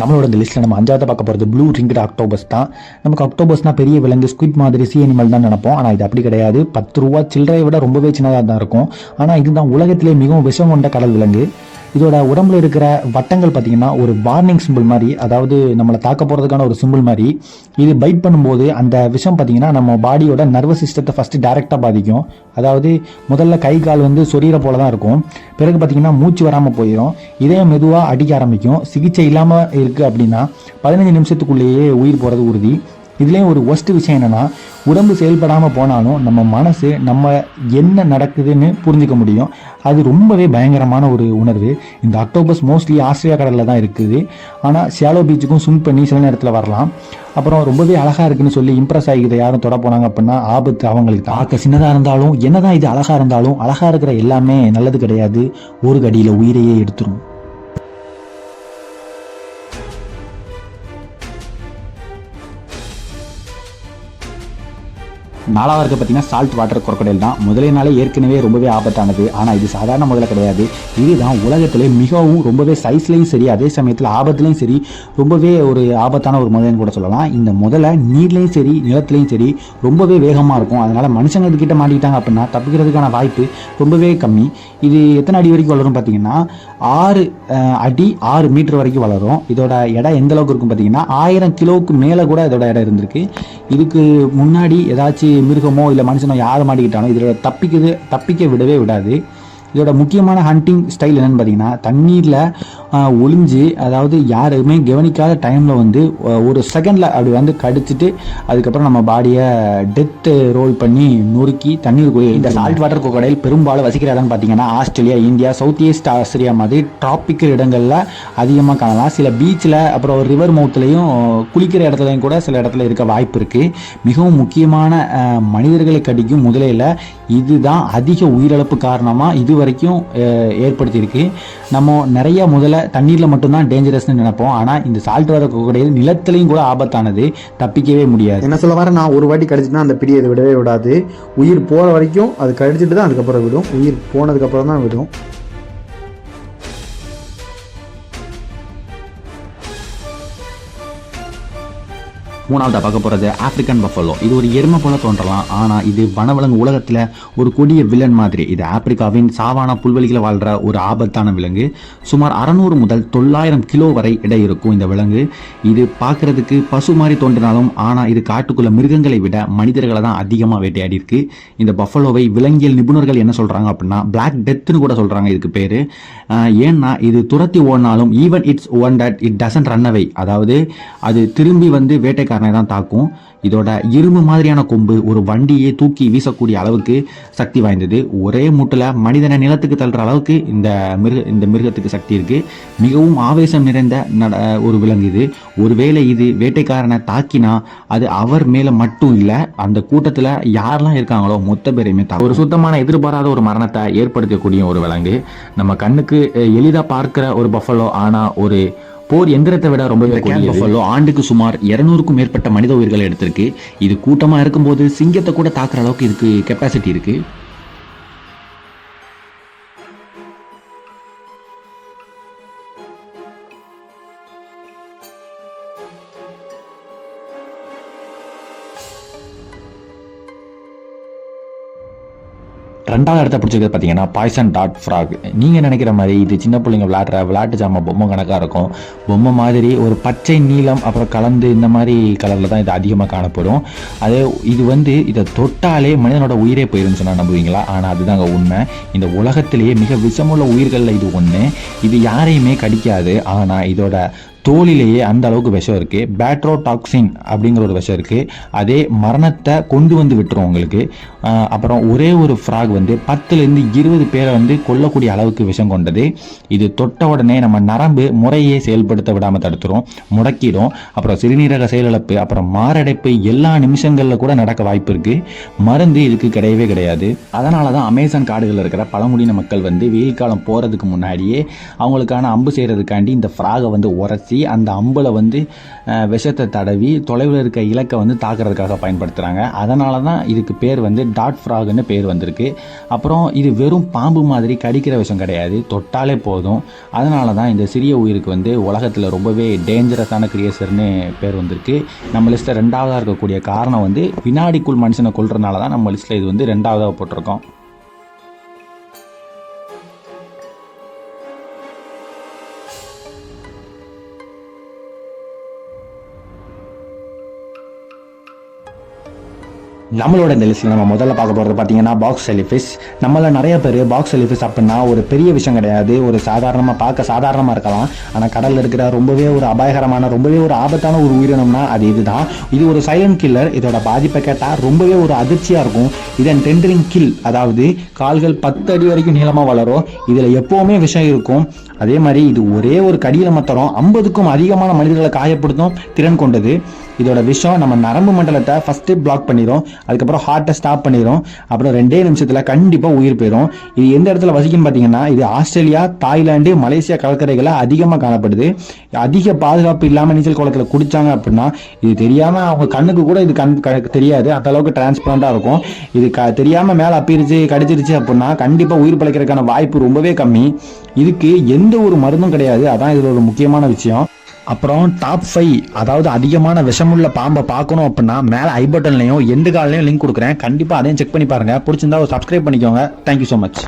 நம்மளோட இந்த லிஸ்ட்டில் நம்ம அஞ்சாவது பார்க்க போகிறது ப்ளூ ரிங்கட் அக்டோபஸ் தான். நமக்கு அக்டோபஸ்னால் பெரிய விலங்கு ஸ்குவிட் மாதிரி சி அனிமல் தான் நினைப்போம். ஆனால் இது அப்படி கிடையாது. பத்து ரூபா சில்லறையை விட ரொம்பவே சின்னதாக தான் இருக்கும். ஆனால் இதுதான் உலகத்திலே மிகவும் விஷம் கொண்ட கடல் விலங்கு. இதோட உடம்புல இருக்கிற வட்டங்கள் பார்த்தீங்கன்னா ஒரு வார்னிங் சிம்பிள் மாதிரி அதாவது நம்மளை தாக்க போகிறதுக்கான ஒரு சிம்பிள் மாதிரி இது பைட் பண்ணும்போது அந்த விஷம் பார்த்தீங்கன்னா நம்ம பாடியோட நர்வஸ் சிஸ்டத்தை ஃபஸ்ட்டு டைரெக்டாக பாதிக்கும். அதாவது முதல்ல கை கால் வந்து சொரியிற போல தான் இருக்கும். பிறகு பார்த்தீங்கன்னா மூச்சு வராமல் போயிடும் இதயம் மெதுவாக அடிக்க ஆரம்பிக்கும். சிகிச்சை இல்லாமல் இருக்குது அப்படின்னா பதினஞ்சு நிமிஷத்துக்குள்ளேயே உயிர் போகிறது உறுதி. இதுலேயும் ஒரு ஒஸ்ட் விஷயம் என்னென்னா உடம்பு செயல்படாமல் போனாலும் நம்ம மனசு நம்ம என்ன நடக்குதுன்னு புரிஞ்சுக்க முடியும். அது ரொம்பவே பயங்கரமான ஒரு உணர்வு. இந்த அக்டோபஸ் மோஸ்ட்லி ஆஸ்திரேலியா கடலில் தான் இருக்குது. ஆனால் ஷேலோ பீச்சுக்கும் ஸ்விம் பண்ணி சில நேரத்தில் வரலாம். அப்புறம் ரொம்பவே அழகாக இருக்குன்னு சொல்லி இம்ப்ரெஸ் ஆகி யாரும் தொட போனாங்க அப்படின்னா ஆபத்து அவங்களுக்கு. தான் பார்க்க சின்னதாக இருந்தாலும் என்னதான் இது அழகாக இருந்தாலும் அழகாக இருக்கிற எல்லாமே நல்லது கிடையாது. ஒரு கடியில் உயிரையே எடுத்துரும். நாலாவது இருக்க பார்த்தீங்கன்னா சால்ட் வாட்டர் குரக்கடையில் தான். முதலே நாளே ஏற்கனவே ரொம்பவே ஆபத்தானது. ஆனால் இது சாதாரண முதல்ல கிடையாது. இதுதான் உலகத்திலே மிகவும் ரொம்பவே சைஸ்லையும் சரி அதே சமயத்தில் ஆபத்துலையும் சரி ரொம்பவே ஒரு ஆபத்தான ஒரு முதல்னு கூட சொல்லலாம். இந்த முதல்ல நீர்லையும் சரி நிலத்துலையும் சரி ரொம்பவே வேகமாக இருக்கும். அதனால் மனுஷங்க இதுக்கிட்ட மாட்டிக்கிட்டாங்க அப்படின்னா தப்பிக்கிறதுக்கான வாய்ப்பு ரொம்பவே கம்மி. இது எத்தனை அடி வரைக்கும் வளரும் பார்த்தீங்கன்னா ஆறு அடி ஆறு மீட்டர் வரைக்கும் வளரும். இதோட எடை எந்த அளவுக்கு இருக்கும் பார்த்தீங்கன்னா ஆயிரம் கிலோவுக்கு மேலே கூட இதோட இடம் இருந்திருக்கு. இதுக்கு முன்னாடி ஏதாச்சும் மிருகமோ இல்லை மனுஷனோ யாரை மாட்டிக்கிட்டாலும் இதோட தப்பிக்குது தப்பிக்க விடவே விடாது. இதோட முக்கியமான ஹண்டிங் ஸ்டைல் என்னன்னு பார்த்தீங்கன்னா தண்ணீரில் ஒளிஞ்சு அதாவது யாருமே கவனிக்காத டைமில் வந்து ஒரு செகண்டில் அப்படி வந்து கடிச்சிட்டு அதுக்கப்புறம் நம்ம பாடியை டெத்து ரோல் பண்ணி நொறுக்கி தண்ணீருக்குள்ளே இந்த சால்ட் வாட்டர் கொக்கடையில் பெரும்பாலும் வசிக்கிற இடம்னு பார்த்தீங்கன்னா Australia India south east Australia மாதிரி டிராபிக்கல் இடங்களில் அதிகமாக காணலாம். சில பீச்சில் அப்புறம் ரிவர் மவுத்துலேயும் குளிக்கிற இடத்துலையும் கூட சில இடத்துல இருக்க வாய்ப்பு இருக்குது மிகவும் முக்கியமான மனிதர்களை கடிக்கும் முதலையில் இதுதான் அதிக உயிரிழப்பு காரணமாக இது வரைக்கும் ஏற்படுத்தியிருக்கு. நம்ம நிறைய முதல்ல தண்ணீரில் மட்டும்தான் டேஞ்சரஸ்னு நினைப்போம். ஆனால் இந்த சால்ட் வாட்டர் கொக்கடையில் நிலத்திலையும் கூட ஆபத்தானது. தப்பிக்கவே முடியாது. என்ன சொல்ல வர நான் ஒரு வாட்டி கடிச்சிட்டுனா அந்த பிடியை அதை விடவே விடாது. உயிர் போகிற வரைக்கும் அது கடிச்சிட்டு தான் அதுக்கப்புறம் விடும். உயிர் போனதுக்கப்புறம் தான் விடும். மூணாவதாக பார்க்க போகிறது ஆப்ரிக்கன் பஃபலோ இது ஒரு எருமை போல தோன்றலாம். ஆனால் இது வனவிலங்கு உலகத்தில் ஒரு கொடிய வில்லன் மாதிரி. இது ஆப்பிரிக்காவின் சாவான புல்வெளிகளில் வாழ்கிற ஒரு ஆபத்தான விலங்கு. சுமார் அறநூறு முதல் தொள்ளாயிரம் கிலோ வரை இடை இருக்கும் இந்த விலங்கு. இது பார்க்கறதுக்கு பசு மாதிரி தோன்றினாலும் ஆனால் இது காட்டுக்குள்ள மிருகங்களை விட மனிதர்களை தான் அதிகமாக வேட்டையாடி இருக்கு. இந்த பஃபலோவை விலங்கியல் நிபுணர்கள் என்ன சொல்கிறாங்க அப்படின்னா பிளாக் டெத்துன்னு கூட சொல்கிறாங்க இதுக்கு பேர். ஏன்னா இது துரத்தி ஓடினாலும் even it's one that it doesn't run அவை அதாவது அது திரும்பி வந்து வேட்டைக்காரனை தான் தாக்கும். இதோட இரும்பு மாதிரியான கொம்பு ஒரு வண்டியை தூக்கி வீசக்கூடிய அளவுக்கு சக்தி வாய்ந்தது. ஒரே மூட்டில் மனிதனை நிலத்துக்கு தள்ளுற அளவுக்கு இந்த மிருக இந்த மிருகத்துக்கு சக்தி இருக்கு. மிகவும் ஆவேசம் நிறைந்த நட ஒரு விலங்கு இது. ஒருவேளை இது வேட்டைக்காரனை தாக்கினா அது அவர் மேலே மட்டும் இல்லை அந்த கூட்டத்தில் யாரெல்லாம் இருக்காங்களோ மொத்த பேரையுமே தாக்கும். ஒரு சுத்தமான எதிர்பாராத ஒரு மரணத்தை ஏற்படுத்தக்கூடிய ஒரு விலங்கு. நம்ம கண்ணுக்கு எளிதாக பார்க்குற ஒரு பஃபலோ ஆனால் ஒரு போர் எந்திரத்தை விட ரொம்பவே பஃபலோ ஆண்டுக்கு சுமார் இருநூறுக்கும் மேற்பட்ட மனித உயிர்களை எடுத்திருக்கு. இது கூட்டமா இருக்கும்போது சிங்கத்தை கூட தாக்குற அளவுக்கு இதுக்கு கெப்பாசிட்டி இருக்கு. ரெண்டாவது இடத்த பிடிச்சிருக்கிறது பார்த்தீங்கன்னா பாய்சன் டாட் ஃப்ராக் நீங்கள் நினைக்கிற மாதிரி இது சின்ன பிள்ளைங்க விளாட்ற விளையாட்டு ஜாமான் பொம்மை கணக்காக இருக்கும். பொம்மை மாதிரி ஒரு பச்சை நீலம் அப்புறம் கலந்து இந்த மாதிரி கலரில் தான் இது அதிகமாக காணப்படும். அதே இது வந்து இதை தொட்டாலே மனிதனோட உயிரே போயிருன்னு சொன்னால் நம்புவீங்களா? ஆனால் அதுதாங்க உண்மை. இந்த உலகத்திலேயே மிக விஷமுள்ள உயிர்களில் இது ஒன்று இது யாரையுமே கடிக்காது. ஆனால் இதோட தோலிலேயே அந்த அளவுக்கு விஷம் இருக்கு. பேட்ரோடாக்சின் அப்படிங்கிற ஒரு விஷம் இருக்கு. அதே மரணத்தை கொண்டு வந்து விட்டுரும் உங்களுக்கு. அப்புறம் ஒரே ஒரு ஃப்ராக் வந்து பத்துலேருந்து இருபது பேரை வந்து கொல்லக்கூடிய அளவுக்கு விஷம் கொண்டது. இது தொட்ட உடனே நம்ம நரம்பு முறையே செயல்படுத்த விடாமல் தடுத்துரும் முடக்கிடும். அப்புறம் சிறுநீரக செயலிழப்பு அப்புறம் மாரடைப்பு எல்லா நிமிஷங்களில் கூட நடக்க வாய்ப்பு இருக்கு. மருந்து இதுக்கு கிடையவே கிடையாது. அதனால தான் அமேசான் காடுகளில் இருக்கிற பழங்குடியின மக்கள் வந்து வெயில் காலம் போகிறதுக்கு முன்னாடியே அவங்களுக்கான அம்பு செய்கிறதுக்காண்டி இந்த ஃப்ராகை வந்து உரைச்சி பயன்படுத்தி அந்த அம்பில் வந்து விஷத்தை தடவி தொலைவில் இருக்க இலக்கை வந்து தாக்குறதுக்காக பயன்படுத்துகிறாங்க அதனால தான் இதுக்கு பேர் வந்து டாட் ஃப்ராக்னு பேர் வந்திருக்கு. அப்புறம் இது வெறும் பாம்பு மாதிரி கடிக்கிற விஷம் கிடையாது. தொட்டாலே போதும். அதனால தான் இந்த சிறிய உயிருக்கு வந்து உலகத்தில் ரொம்பவே டேஞ்சரஸான கிரியேச்சர்னு பேர் வந்திருக்கு. நம்ம லிஸ்ட்டில் ரெண்டாவதாக இருக்கக்கூடிய காரணம் வந்து வினாடிக்குள் மனுஷனை கொள்றதுனால தான் நம்ம லிஸ்ட்டில் இது வந்து ரெண்டாவதாக போட்டிருக்கோம். நம்மளோட இந்த லிஸ்ட்டில் நம்ம முதல்ல பார்க்க போகிறது பார்த்தீங்கன்னா பாக்ஸ் செலிஃபிஸ் நம்மள நிறைய பேர் பாக்ஸ் செலிஃபிஸ் அப்படின்னா ஒரு பெரிய விஷயம் கிடையாது. ஒரு சாதாரணமாக பார்க்க சாதாரணமாக இருக்கலாம். ஆனால் கடலில் இருக்கிற ரொம்பவே ஒரு அபாயகரமான ரொம்பவே ஒரு ஆபத்தான ஒரு உயிரினம்னா அது இதுதான். இது ஒரு சைலண்ட் கில்லர் இதோட பாதிப்பை கேட்டால் ரொம்பவே ஒரு அதிர்ச்சியாக இருக்கும். இதன் டெண்டரிங் கில் அதாவது கால்கள் பத்து அடி வரைக்கும் நீளமாக வளரும். இதில் எப்போவுமே விஷம் இருக்கும். அதே மாதிரி இது ஒரே ஒரு கடியில் மாத்திரம் ஐம்பதுக்கும் அதிகமான மனிதர்களை காயப்படுத்தும் திறன் கொண்டது. இதோட விஷயம் நம்ம நரம்பு மண்டலத்தை ஃபஸ்ட்டு பிளாக் பண்ணிடும் அதுக்கப்புறம் ஹார்ட்டை ஸ்டாப் பண்ணிடும் அப்புறம் ரெண்டே நிமிஷத்தில் கண்டிப்பாக உயிர் போயிடும் இது எந்த இடத்துல வசிக்கும் பார்த்தீங்கன்னா இது ஆஸ்திரேலியா தாய்லாந்து மலேசியா கடற்கரைகளில் அதிகமாக காணப்படுது. அதிக பாதுகாப்பு இல்லாமல் நீச்சல் குளத்தில் குடிச்சாங்க அப்படின்னா இது தெரியாமல் அவங்க கண்ணுக்கு கூட இது கண் க- தெரியாது. அந்த அளவுக்கு டிரான்ஸ்பரண்டாக இருக்கும். இது க தெரியாமல் மேலே அப்பிருச்சு கடிச்சிருச்சு அப்படின்னா கண்டிப்பாக உயிர் பிழைக்கிறதுக்கான வாய்ப்பு ரொம்பவே கம்மி. இதுக்கு எந்த ஒரு மருந்தும் கிடையாது. அதான் இதில் ஒரு முக்கியமான விஷயம். அப்புறம் டாப் ஃபைவ் அதாவது அதிகமான விஷமுள்ள பாம்பை பார்க்கணும் அப்படின்னா மேலே ஐ பட்டன்லையும் எண்டு கால்லையும் லிங்க் கொடுக்குறேன். கண்டிப்பாக அதையும் செக் பண்ணி பாருங்கள் பிடிச்சிருந்தா ஒரு சப்ஸ்கிரைப் பண்ணிக்கோங்க. Thank you so much